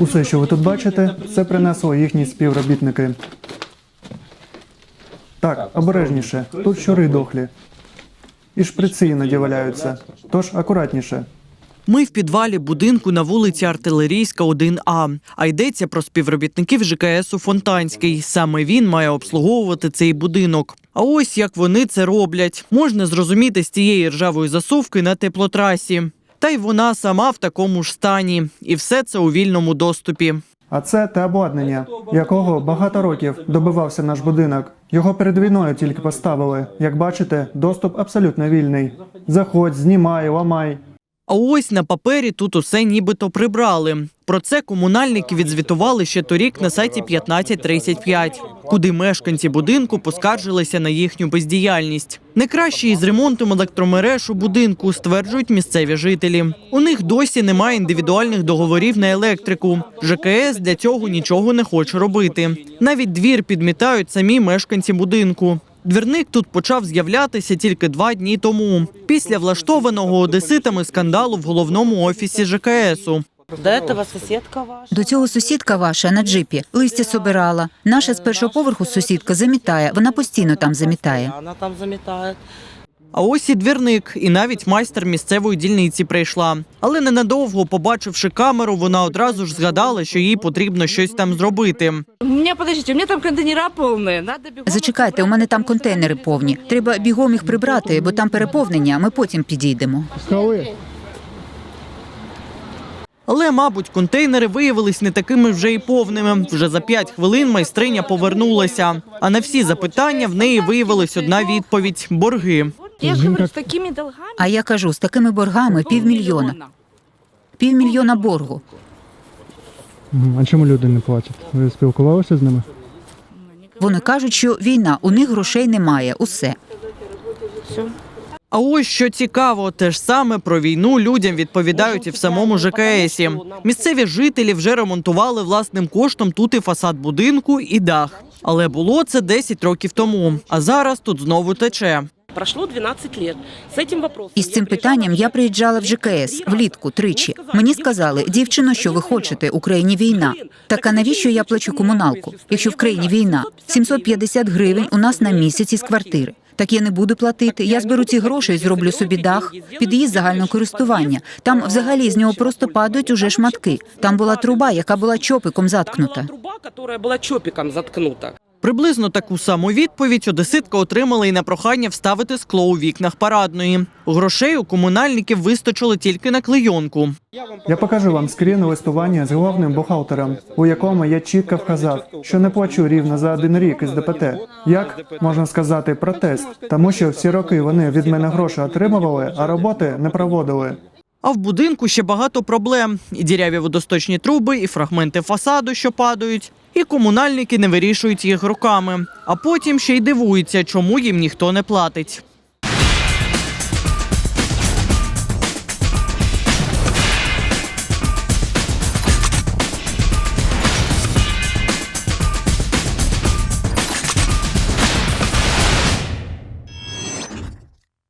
Усе, що ви тут бачите, це принесли їхні співробітники. Так, обережніше. Тут щури дохлі. І шприци іноді валяються. Тож акуратніше. Ми в підвалі будинку на вулиці Артилерійська, 1А. А йдеться про співробітників ЖКСу Фонтанський. Саме він має обслуговувати цей будинок. А ось як вони це роблять. Можна зрозуміти з цієї ржавої засувки на теплотрасі. Та й вона сама в такому ж стані. І все це у вільному доступі. А це те обладнання, якого багато років добивався наш будинок. Його перед війною тільки поставили. Як бачите, доступ абсолютно вільний. Заходь, знімай, ламай. А ось на папері тут усе нібито прибрали. Про це комунальники відзвітували ще торік на сайті 1535, куди мешканці будинку поскаржилися на їхню бездіяльність. Не краще із ремонтом електромереж у будинку стверджують місцеві жителі. У них досі немає індивідуальних договорів на електрику. ЖКС для цього нічого не хоче робити. Навіть двір підмітають самі мешканці будинку. Двірник тут почав з'являтися тільки два дні тому, після влаштованого одеситами скандалу в головному офісі ЖКСу. До этого соседка ваша. До цього сусідка ваша на джипі листя собирала. Наша з першого поверху сусідка замітає. Вона постійно там замітає. Вона там заметает. А ось і двірник, і навіть майстер місцевої дільниці прийшла. Але ненадовго, побачивши камеру, вона одразу ж згадала, що їй потрібно щось там зробити. У меня, подождите, у меня там контейнера полные. Надо Зачекайте, у мене там контейнери повні. Треба бігом їх прибрати, бо там переповнення. Ми потім підійдемо. Але, мабуть, контейнери виявились не такими вже й повними. Вже за п'ять хвилин майстриня повернулася. А на всі запитання в неї виявилась одна відповідь борги. Я же говорю, с такими долгами. А я кажу, з такими боргами півмільйона. Півмільйона боргу. А чому люди не платять? Ви спілкувалися з ними? Вони кажуть, що війна, у них грошей немає. Усе. А ось що цікаво, те ж саме про війну людям відповідають і в самому ЖКСі. Місцеві жителі вже ремонтували власним коштом тут і фасад будинку, і дах. Але було це 10 років тому. А зараз тут знову тече. Прошло 12 лет. С этим вопросом. І з цим питанням я приїжджала в ЖКС влітку тричі. Мені сказали, дівчино, що ви хочете, Україні війна. Так а навіщо я плачу комуналку? Якщо в країні війна, 750 гривень у нас на місяць із квартири. Так я не буду платити. Я зберу ці гроші і зроблю собі дах, під'їзд загального користування. Там взагалі з нього просто падають уже шматки. Там була труба, яка була чопиком Там заткнута. была труба, которая была чопиком заткнута. Приблизно таку саму відповідь одеситка отримала і на прохання вставити скло у вікнах парадної. Грошей у комунальників вистачило тільки на клейонку. Я покажу вам скрін листування з головним бухгалтером, у якому я чітко вказав, що не плачу рівно за один рік із ДПТ. Як можна сказати, протест, тому що всі роки вони від мене гроші отримували, а роботи не проводили. А в будинку ще багато проблем: і діряві водосточні труби, і фрагменти фасаду, що падають, і комунальники не вирішують їх руками. А потім ще й дивуються, чому їм ніхто не платить.